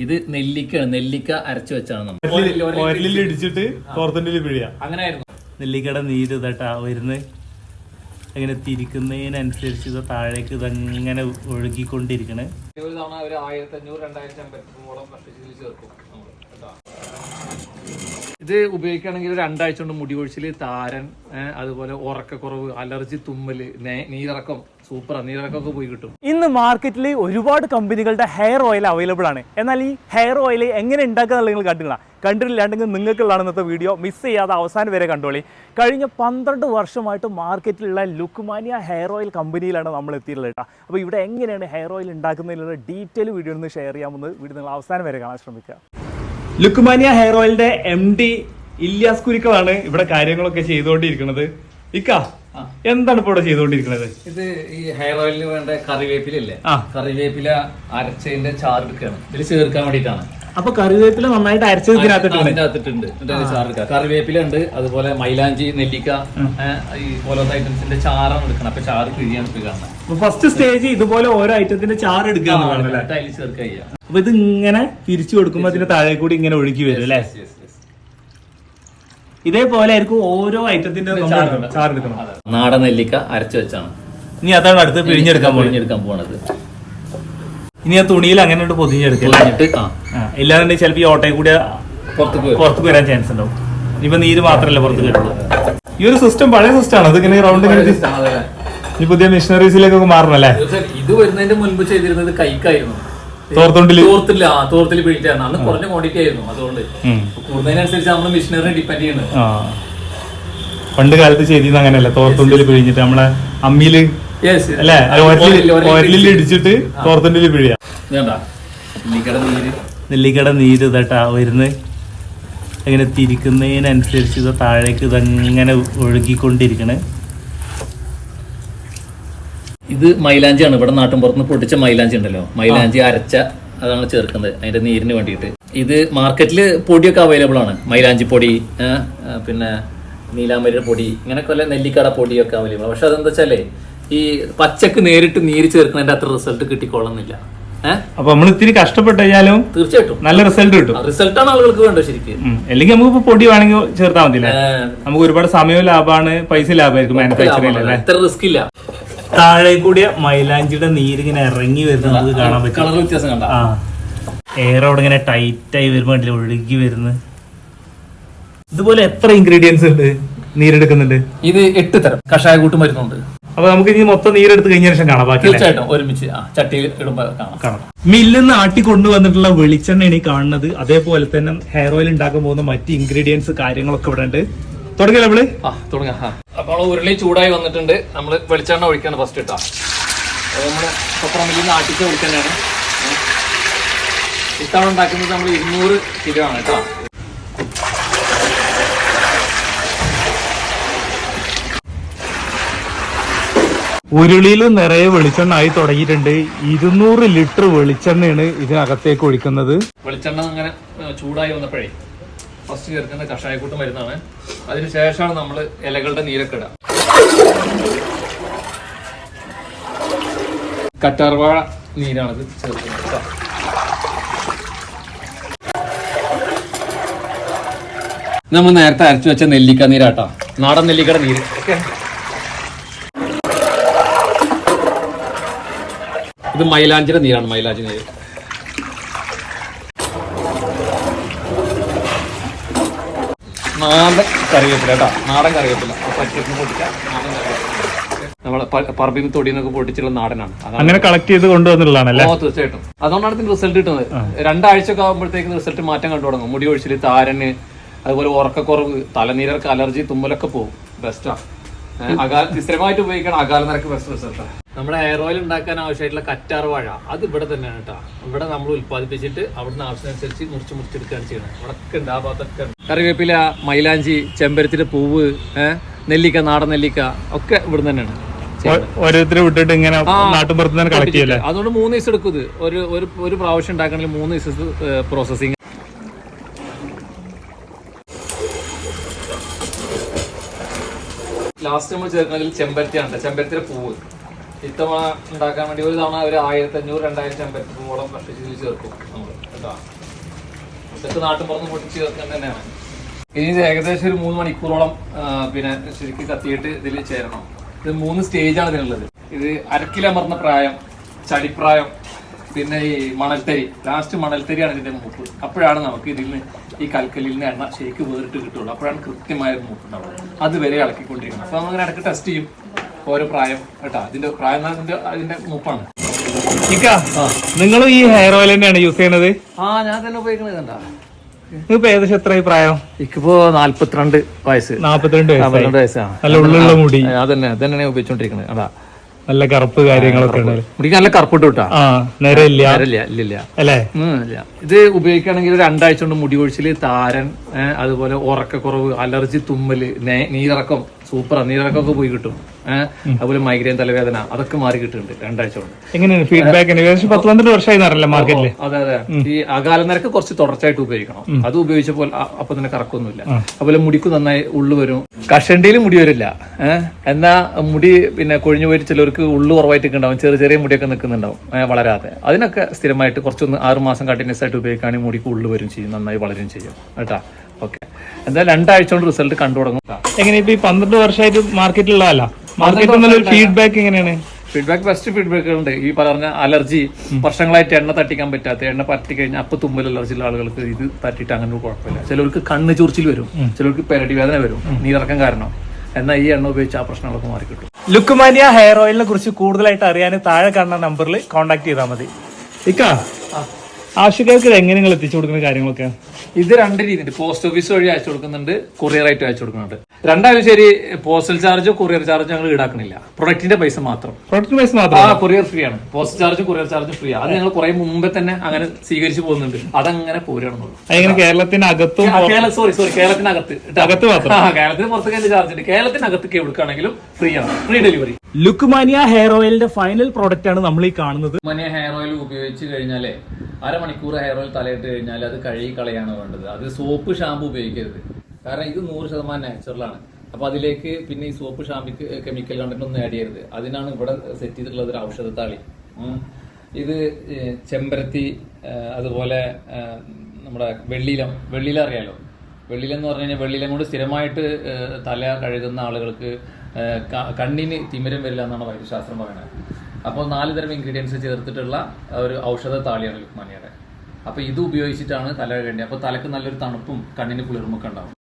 ഇത് നെല്ലിക്കയാണ് നെല്ലിക്ക അരച്ചു വെച്ചാണ് നമ്മൾ ഇടിച്ചിട്ട് തോർത്തണ്ടിൽ പിഴിയ അങ്ങനെയായിരുന്നു നെല്ലിക്കയുടെ നീര് ഇതട്ടാ വരുന്നത് അങ്ങനെ തിരിക്കുന്നതിനനുസരിച്ച് ഇത് താഴേക്ക് ഇതങ്ങനെ ഒഴുകിക്കൊണ്ടിരിക്കണേ ഒരു തവണ ഒരു ആയിരത്തി അഞ്ഞൂറ് രണ്ടായിരത്തി അമ്പത്തി മൂന്നോളം ചേർക്കും. ഇത് ഉപയോഗിക്കുകയാണെങ്കിൽ രണ്ടാഴ്ച കൊണ്ട് മുടി കൊഴിച്ചിൽ താരൻ അതുപോലെ ഉറക്കക്കുറവ് അലർജി തുമ്മൽ നീരക്കം സൂപ്പർ നീരിറക്കമൊക്കെ പോയി കിട്ടും. ഇന്ന് മാർക്കറ്റിൽ ഒരുപാട് കമ്പനികളുടെ ഹെയർ ഓയിൽ അവൈലബിൾ ആണ്. എന്നാൽ ഈ ഹെയർ ഓയിൽ എങ്ങനെ ഉണ്ടാക്കുക നിങ്ങൾ കണ്ടില്ല കണ്ടിട്ടില്ലാണ്ടെങ്കിൽ നിങ്ങൾക്കുള്ളതാണ് ഇന്നത്തെ വീഡിയോ മിസ് ചെയ്യാതെ അവസാനം വരെ കണ്ടോളി. കഴിഞ്ഞ പന്ത്രണ്ട് വർഷമായിട്ട് മാർക്കറ്റിലുള്ള ലുക്മാനിയ ഹെയർ ഓയിൽ കമ്പനിയിലാണ് നമ്മൾ എത്തിയിട്ടുള്ളത് കേട്ടോ. അപ്പോൾ ഇവിടെ എങ്ങനെയാണ് ഹെയർ ഓയിൽ ഉണ്ടാക്കുന്നതിനുള്ള ഡീറ്റെയിൽ വീഡിയോ ഒന്ന് ഷെയർ ചെയ്യാമെന്ന് വീഡിയോ നിങ്ങൾ അവസാനം വരെ കാണാൻ ശ്രമിക്കുക. ലുക്മാനിയ ഹെയർ ഓയിലിന്റെ എം ഡി ഇല്യാസ് കുരുക്കളാണ് ഇവിടെ കാര്യങ്ങളൊക്കെ ചെയ്തുകൊണ്ടിരിക്കുന്നത്. ഇക്ക എന്താണ് ഇപ്പോൾ ഇവിടെ ചെയ്തുകൊണ്ടിരിക്കുന്നത്? ഇത് ഈ ഹെയർ ഓയിലിന് വേണ്ട കറിവേപ്പിലല്ലേ. കറിവേപ്പില അരച്ചതിന്റെ ചാർ എടുക്കുകയാണ്. ഇതിൽ ചേർക്കാൻ വേണ്ടിയിട്ടാണ്. അപ്പൊ കറിവേപ്പില നന്നായിട്ട് അരച്ചത് ഇതിനകത്തിട്ടുണ്ട്. കറിവേപ്പില ഉണ്ട് അതുപോലെ മൈലാഞ്ചി നെല്ലിക്ക ഈ പോലത്തെ ഐറ്റംസിന്റെ ചാറാണ് എടുക്കണം. അപ്പൊ ചാറ് കിഴിയാണ് കാണുന്നത് ഫസ്റ്റ് സ്റ്റേജ് ഇതുപോലെ ഓരോ ഐറ്റത്തിന്റെ ചാറ് എടുക്കുക അതിൽ ചേർക്കുക അപ്പൊ ഇത് ഇങ്ങനെ തിരിച്ചു കൊടുക്കുമ്പോ അതിന്റെ താഴെ കൂടി ഇങ്ങനെ ഒഴുകി വരും അല്ലേ. ഇതേപോലെ ആയിരിക്കും ഓരോ ഐറ്റത്തിന്റെ ചാറ് എടുക്കണം. നാടൻ നെല്ലിക്ക അരച്ചു വെച്ചാണ്. ഇനി അതാണ് അടുത്ത് പിഴിഞ്ഞെടുക്കാൻ പിഴിഞ്ഞെടുക്കാൻ പോണത്. ഇനി ആ തുണിയിൽ അങ്ങനെ ഉണ്ട് പൊതിഞ്ഞെടുക്കല്ലേ ഇല്ലാതെ ചിലപ്പോൾ ഈ ഓട്ടയിൽ കൂടി പുറത്തേക്ക് പുറത്തേക്ക് വരാൻ ചാൻസ് ഉണ്ടാവും. ഇപ്പൊ നീര് മാത്രമല്ല പുറത്ത് കിട്ടുള്ളൂ. ഈ ഒരു സിസ്റ്റം പഴയ സിസ്റ്റം ആണ്. അതിങ്ങനെ റൗണ്ട്. ഈ പുതിയ മിഷനറീസിലേക്കൊക്കെ മാറണല്ലേ? ഇത് വരുന്നതിന്റെ മുൻപ് ചെയ്തിരുന്നത് കൈക്കായിരുന്നു. തോർത്തോണ്ടിൽ? തോർത്തില്ല. ആ തോർത്തിൽ പിഴിച്ചായിരുന്നു അന്ന് കുറഞ്ഞ ക്വാണ്ടിറ്റി ആയിരുന്നു. അതുകൊണ്ട് കൂടുന്നതിനനുസരിച്ച് നമ്മൾ മിഷനറി ഡിപ്പെൻഡ് ചെയ്യുന്നത്. പണ്ട് കാലത്ത് ചെയ്തിരുന്ന അങ്ങനെയല്ല. തോർത്തുണ്ടിൽ പിഴിഞ്ഞിട്ട് നമ്മളെ അമ്മിയിൽ. അല്ലെ. ഇടിച്ചിട്ട് തോർത്തുണ്ടിൽ പിഴിയാ. നെല്ലിക്കട നീര്. ഇതട്ടാ വരുന്നത് അങ്ങനെ തിരിക്കുന്നതിനനുസരിച്ച് ഇത് താഴേക്ക് ഇതങ്ങനെ ഒഴുകിക്കൊണ്ടിരിക്കണേ. ഇത് മൈലാഞ്ചിയാണ്. ഇവിടെ നാട്ടിൻ പുറത്തുനിന്ന് പൊട്ടിച്ച മൈലാഞ്ചി ഉണ്ടല്ലോ. മൈലാഞ്ചി അരച്ച അതാണ് ചേർക്കുന്നത്. അതിന്റെ നീരിന് വേണ്ടിയിട്ട്. ഇത് മാർക്കറ്റിൽ പൊടിയൊക്കെ അവൈലബിൾ ആണ്. മൈലാഞ്ചി പൊടി പിന്നെ നീലാമ്പരിയുടെ പൊടി ഇങ്ങനെയൊക്കെ നെല്ലിക്കട പൊടിയൊക്കെ അവൈലബിൾ പക്ഷെ അതെന്താ വെച്ചാലേ ഈ പച്ചക്ക് നേരിട്ട് നീര് ചേർക്കുന്നതിന്റെ അത്ര റിസൾട്ട് കിട്ടിക്കോളുന്നില്ല. അപ്പൊ നമ്മൾ ഇത്തിരി കഷ്ടപ്പെട്ട് കഴിഞ്ഞാലും തീർച്ചയായിട്ടും. നല്ല റിസൾട്ട് കിട്ടും. റിസൾട്ടാണ് ആളുകൾക്ക് വേണ്ടത് ശരിക്കും. അല്ലെങ്കിൽ നമുക്ക് പൊടി വേണമെങ്കിൽ ചേർത്താൽ മതി നമുക്ക് ഒരുപാട് സമയവും ലാഭമാണ് പൈസ ലാഭമായിരിക്കും മാനുഫാക്ചറിംഗ് അല്ലേ? ഇത്ര റിസ്ക് ഇല്ല. താഴെ കൂടിയ മൈലാഞ്ചിയുടെ നീര് ഇങ്ങനെ ഇറങ്ങി വരുന്നത് നമുക്ക് കാണാൻ പറ്റും. കളർ വ്യത്യാസം കണ്ട. ആ. എയർ അവിടെ ഇങ്ങനെ ടൈറ്റ് ആയി വരുമ്പോ കണ്ടില്ലേ ഒഴുകി വരുന്നത് ഇതുപോലെ എത്ര ഇൻഗ്രീഡിയൻസ് ഉണ്ട് നീരെടുക്കുന്നുണ്ട്? ഇത് എട്ട് തരം. കഷായ കൂട്ട് മരുന്നുണ്ട് അപ്പൊ നമുക്ക് ഇനി മൊത്തം നീരെടുത്ത് കഴിഞ്ഞ ശേഷം കാണാം. ബാക്കി? തീർച്ചയായിട്ടും ഒരുമിച്ച് ചട്ടി ചട്ടിയിൽ ഇടുമ്പോ കാണാം. മില്ലിൽ ആട്ടി കൊണ്ടുവന്നിട്ടുള്ള വെളിച്ചെണ്ണ ഈ കാണുന്നത് അതേപോലെ തന്നെ ഹെയർ ഓയിൽ ഉണ്ടാക്കാൻ പോകുന്ന മറ്റ് ഇൻഗ്രീഡിയൻസ് കാര്യങ്ങളൊക്കെ ഇവിടെ ഉണ്ട്. തുടങ്ങിയ നമ്മൾ ആ തുടങ്ങാം അപ്പോൾ ഉരുളി ചൂടായി വന്നിട്ടുണ്ട്. നമ്മൾ വെളിച്ചെണ്ണ ഒഴിക്കാണ് ഫസ്റ്റ് ഇട്ടാ. നമ്മൾ കൊപ്രമില്ലിൽ നിന്ന് ആട്ടിച്ച വെളിച്ചെണ്ണയാണ് ഉം. ഇത്തവണ ഉണ്ടാക്കുന്നത് നമ്മൾ ഇരുന്നൂറ് കിലോ ആണ് കേട്ടോ. ഉരുളിയിൽ നിറയെ വെളിച്ചെണ്ണ ആയി തുടങ്ങിയിട്ടുണ്ട്. ഇരുന്നൂറ് ലിറ്റർ വെളിച്ചെണ്ണയാണ് ഇതിനകത്തേക്ക് ഒഴിക്കുന്നത്. വെളിച്ചെണ്ണ അങ്ങനെ ചൂടായി വന്നപ്പോഴേ ഫസ്റ്റ് ചേർക്കുന്ന കഷായക്കൂട്ട് മരുന്നാണ്. അതിനുശേഷമാണ് നമ്മൾ ഇലകളുടെ നീരൊക്കെ ഇടുക. കറ്റാർവാഴ നീരാണിത് ചേർക്കുന്നത് നമ്മൾ നേരത്തെ അരച്ചു വെച്ച നെല്ലിക്ക നീരാട്ടോ. നാടൻ നെല്ലിക്കയുടെ നീര്. ഓക്കെ ഇത് മൈലാഞ്ചിയുടെ നീരാണ് മൈലാഞ്ചി നീര്. നാടൻ കറിവേപ്പില കേട്ടോ. നാടൻ കറിവേപ്പില. പച്ചക്കറി പൊട്ടിച്ച നാടൻ കറിവേപ്പില. നമ്മളെ പറമ്പിൽ നിന്ന് തൊടിയിൽ പൊട്ടിച്ചുള്ള നാടനാണ്. അങ്ങനെ കളക്ട് ചെയ്ത് കൊണ്ടുവന്നിട്ടുള്ളതാണല്ലേ? ഓ തീർച്ചയായിട്ടും. അതുകൊണ്ടാണ് ഇതിന് റിസൾട്ട് കിട്ടുന്നത്. രണ്ടാഴ്ച ഒക്കെ ആകുമ്പോഴത്തേക്ക് റിസൾട്ട് മാറ്റം കണ്ടു തുടങ്ങും. മുടി ഒഴിച്ചിൽ താരന് അതുപോലെ ഉറക്കക്കുറവ് തലനീരർക്ക് അലർജി തുമ്മലൊക്കെ പോകും. ബെസ്റ്റാ അകാല സ്ഥിരമായിട്ട് ഉപയോഗിക്കണം അകാല നിരക്ക് ബെസ്റ്റ് റിസൾട്ടാണ് നമ്മുടെ ഹെയർ ഓയിൽ ഉണ്ടാക്കാൻ ആവശ്യമായിട്ടുള്ള കറ്റാർ വാഴ. അത് ഇവിടെ തന്നെയാണ് കേട്ടോ ഇവിടെ നമ്മൾ ഉൽപ്പാദിപ്പിച്ചിട്ട് അവിടുന്ന് ആവശ്യമനുസരിച്ച് മുറിച്ച് മുറിച്ചെടുക്കുകയാണ് ചെയ്യുന്നത്. ഇവിടെ ഒക്കെ ഉണ്ട് ആ ഭാഗത്തൊക്കെ കറിവേപ്പില മൈലാഞ്ചി ചെമ്പരത്തിന്റെ പൂവ് നെല്ലിക്ക നാടൻ നെല്ലിക്ക ഒക്കെ ഇവിടെ തന്നെയാണ്. ഓരോരുത്തരെ വിട്ടിട്ട് ഇങ്ങനെ നാട്ടുമ്പുറത്ത് തന്നെ കളക്ട് ചെയ്യല്ലേ? അതുകൊണ്ട് മൂന്ന് ദിവസം എടുക്കും ഇത്. ഒരു ഒരു ഒരു പ്രാവശ്യം ഉണ്ടാക്കണമെങ്കിൽ മൂന്ന് ദിവസം പ്രോസസ്സിങ് ലാസ്റ്റ് നമ്മൾ ചേർക്കുന്നതിൽ ചെമ്പരത്തിയാണ് ചെമ്പരത്തിയുടെ പൂവ്. ഇത്തവണ ഉണ്ടാക്കാൻ വേണ്ടി ഒരു തവണ ഒരു ആയിരത്തി അഞ്ഞൂറ് രണ്ടായിരത്തി ചെമ്പരത്തി പൂവോളം ചെയ്ത് ചേർക്കും നമ്മൾ കേട്ടോ? ഇതൊക്കെ നാട്ടിൻ പുറത്ത് പൊട്ടിച്ച് ചേർക്കാൻ തന്നെയാണ്. ഇനി ഏകദേശം ഒരു മൂന്ന് മണിക്കൂറോളം പിന്നെ ശരിക്കും കത്തിയിട്ട് ഇതിൽ ചേരണം. ഇത് മൂന്ന് സ്റ്റേജാണ് ഇതിനുള്ളത്. ഇത് അരക്കിലമർന്ന പ്രായം ചടിപ്രായം പിന്നെ ഈ മണൽത്തരി. ലാസ്റ്റ് മണൽത്തരിയാണ് ഇതിന്റെ മൂപ്പ്. അപ്പോഴാണ് നമുക്ക് ഇതിൽ നിന്ന് ഈ കൽക്കല്ലിൽ നിന്ന് എണ്ണ ശരിക്ക് വേറിട്ട് കിട്ടുള്ളൂ. അപ്പോഴാണ് കൃത്യമായ മൂപ്പ് ഉണ്ടാവുക. അതുവരെ ഇളക്കിക്കൊണ്ടിരിക്കണം. അപ്പൊ നമ്മൾ ഇടയ്ക്ക് ടെസ്റ്റ് ചെയ്യും. ഓരോ പ്രായം കേട്ടോ? അതിന്റെ പ്രായം അതിന്റെ- മൂപ്പാണ്. നിങ്ങളും ഈ ഹെയർ ഓയിൽ തന്നെയാണ് യൂസ് ചെയ്യണത്? ആ ഞാൻ തന്നെ ഉപയോഗിക്കുന്നത് കണ്ടാ? നിങ്ങൾക്ക് ഏകദേശം എത്ര പ്രായം? എനിക്കിപ്പോ നാല്പത്തിരണ്ട് വയസ്സ്. നാപ്പത്തിരണ്ട് വയസ്സായി. നാല്പത്തിരണ്ട് വയസ്സാണ് നല്ല ഉള്ളുള്ള മുടി. അതന്നെ അതന്നെ ഉപയോഗിച്ചോണ്ടിരിക്കണത്. അതാ. നല്ല കറുപ്പ് കാര്യങ്ങളൊക്കെ ഉണ്ട് മുടിക്ക് നല്ല കറുപ്പിട്ട് കിട്ടാ ആ നേരമില്ല ഇല്ല ഇല്ല ഇല്ല അല്ലേ? ഇല്ല ഇത് ഉപയോഗിക്കുകയാണെങ്കിൽ രണ്ടാഴ്ച കൊണ്ട് മുടി കൊഴിച്ചിൽ താരൻ അതുപോലെ ഉറക്കക്കുറവ് അലർജി തുമ്മൽ നീരക്കം നീരിറക്കം സൂപ്പറാ നീരിറക്കമൊക്കെ പോയി കിട്ടും. അതുപോലെ മൈഗ്രെയിൻ തലവേദന അതൊക്കെ മാറി കിട്ടുന്നുണ്ട് രണ്ടാഴ്ച കൊണ്ട് എങ്ങനെയാണ് ഫീഡ്ബാക്ക് പന്ത്രണ്ട് വർഷമായി മാർക്കറ്റിൽ അതെ അതെ. ഈ അകാല നിരക്ക് കുറച്ച് തുടർച്ചയായിട്ട് ഉപയോഗിക്കണം. അത് ഉപയോഗിച്ചപ്പോൾ അപ്പൊ തന്നെ കറക്കൊന്നുമില്ല. അതുപോലെ മുടിക്ക് നന്നായി ഉള്ളു വരും. കഷണ്ടിയിൽ മുടി വരില്ല. ഏഹ് എന്നാ മുടി പിന്നെ കൊഴിഞ്ഞു പോയിട്ട് ചിലർക്ക് ഉള്ളു കുറവായിട്ടൊക്കെ ഉണ്ടാവും. ചെറിയ ചെറിയ മുടിയൊക്കെ നിൽക്കുന്നുണ്ടാവും. വളരാതെ. അതിനൊക്കെ സ്ഥിരമായിട്ട് കുറച്ചൊന്ന് ആറ് മാസം കണ്ടിന്യൂസ് ആയിട്ട് ഉപയോഗിക്കുകയാണെങ്കിൽ മുടിക്ക് ഉള്ളു വരും ചെയ്യും നന്നായി വളരും ചെയ്യും. കേട്ടാ? ഓക്കെ എന്തായാലും രണ്ടാഴ്ച കൊണ്ട് റിസൾട്ട് കണ്ടു തുടങ്ങും. എങ്ങനെ ഇപ്പൊ ഈ പന്ത്രണ്ട് വർഷമായിട്ട് മാർക്കറ്റിലുള്ളതല്ല മാർക്കറ്റിൽ നിന്നുള്ള ഫീഡ്ബാക്ക് എങ്ങനെയാണ്? ഫീഡ്ബാക്ക് ബെസ്റ്റ് ഫീഡ്ബാക്കുകൾ ഉണ്ട് ഈ പറഞ്ഞ അലർജി വർഷങ്ങളായിട്ട് എണ്ണ തട്ടിക്കാൻ പറ്റാത്ത എണ്ണ പറ്റി കഴിഞ്ഞാൽ അപ്പൊ തുമ്പൽ അലർജി ഉള്ള ആളുകൾക്ക് ഇത് തട്ടിയിട്ട് അങ്ങനെ കുഴപ്പമില്ല. ചിലർക്ക് കണ്ണ് ചൊറിച്ചിൽ വരും. ചിലർക്ക് പെരടി വേദന വരും. നീറക്കം കാരണം. എന്നാൽ ഈ എണ്ണ ഉപയോഗിച്ച് ആ പ്രശ്നങ്ങളൊക്കെ മാറി കിട്ടും ലുക്കുമാനിയ ഹെയർ ഓയിലിനെ കുറിച്ച് കൂടുതലായിട്ട് അറിയാൻ താഴെ കാണുന്ന നമ്പറിൽ കോൺടാക്ട് ചെയ്താൽ മതി. ഇക്ക? ആവശ്യക്കാർക്ക് ഇത് എങ്ങനെ നിങ്ങൾ എത്തിച്ചു കൊടുക്കുന്ന കാര്യങ്ങളൊക്കെ? ഇത് രണ്ട് രീതിയുണ്ട്. പോസ്റ്റ് ഓഫീസ് വഴി അയച്ചു കൊടുക്കുന്നുണ്ട് കൊറിയർ ആയിട്ട് അയച്ചു കൊടുക്കുന്നുണ്ട്. രണ്ടായാലും ശരി പോസ്റ്റൽ ചാർജോ കൊറിയർ ചാർജോ ഞങ്ങൾ ഈടാക്കണില്ല. പ്രൊഡക്റ്റിന്റെ പൈസ മാത്രം. പ്രൊഡക്റ്റിന്റെ പൈസ മാത്രം? ആ കൊറിയർ ഫ്രീ ആണ്. Post charge courier charge free ആണ് അത് ഞങ്ങൾ കുറെ മുമ്പേ തന്നെ അങ്ങനെ സ്വീകരിച്ചു പോകുന്നുണ്ട്. അതങ്ങനെ പോരാണെന്നുള്ളൂ കേരളത്തിനകത്ത് കേരളത്തിനകത്തും സോറി സോറി കേരളത്തിനകത്ത്. അകത്ത് മാത്രം? കേരളത്തിന് പുറത്തേക്ക് ചാർജ് ഉണ്ട്? കേരളത്തിനകത്ത് എവിടുക്കാണെങ്കിലും ഫ്രീ ആണ്. ഫ്രീ ഡെലിവറി ലുക്കുമാനിയ ഹെയർ ഓയിലിന്റെ ഫൈനൽ പ്രോഡക്റ്റ് ആണ് നമ്മൾ ഈ കാണുന്നത്. മനിയ ഹെയർ ഓയിൽ ഉപയോഗിച്ച് കഴിഞ്ഞാലേ അരമണിക്കൂർ ഹെയർ ഓയിൽ തലയിട്ട് കഴിഞ്ഞാൽ അത് കഴുകി കളയാണ് വേണ്ടത്. അത് സോപ്പ് ഷാമ്പു ഉപയോഗിക്കരുത്. കാരണം ഇത് നൂറ് ശതമാനം നാച്ചുറലാണ് അപ്പൊ അതിലേക്ക് പിന്നെ ഈ സോപ്പ് ഷാമ്പിക്ക് കെമിക്കൽ കണ്ടന്റ് ഒന്നും ആഡ് ചെയ്യരുത്. അതിനാണ് ഇവിടെ സെറ്റ് ചെയ്തിട്ടുള്ളത് ഒരു ഔഷധത്താളി. ഇത് ചെമ്പരത്തി അതുപോലെ നമ്മുടെ വെള്ളിയിലം വെള്ളിയിലം അറിയാലോ? വെള്ളിയിലം എന്ന് പറഞ്ഞു കഴിഞ്ഞാൽ വെള്ളിലെ കൊണ്ട് സ്ഥിരമായിട്ട് തല കഴുകുന്ന ആളുകൾക്ക് കണ്ണിന് തിമിരം വരില്ല എന്നാണ് വൈദ്യശാസ്ത്രം പറയുന്നത്. അപ്പോൾ നാല് തരം ഇൻഗ്രീഡിയൻസ് ചേർത്തിട്ടുള്ള ഒരു ഔഷധ താളിയാണ് ലുക്മാനിയുടെ. അപ്പോൾ ഇത് ഉപയോഗിച്ചിട്ടാണ് തല കഴുകേണ്ടത്. അപ്പോൾ തലക്ക് നല്ലൊരു തണുപ്പും കണ്ണിന് കുളിർമൊക്കെ ഉണ്ടാവും.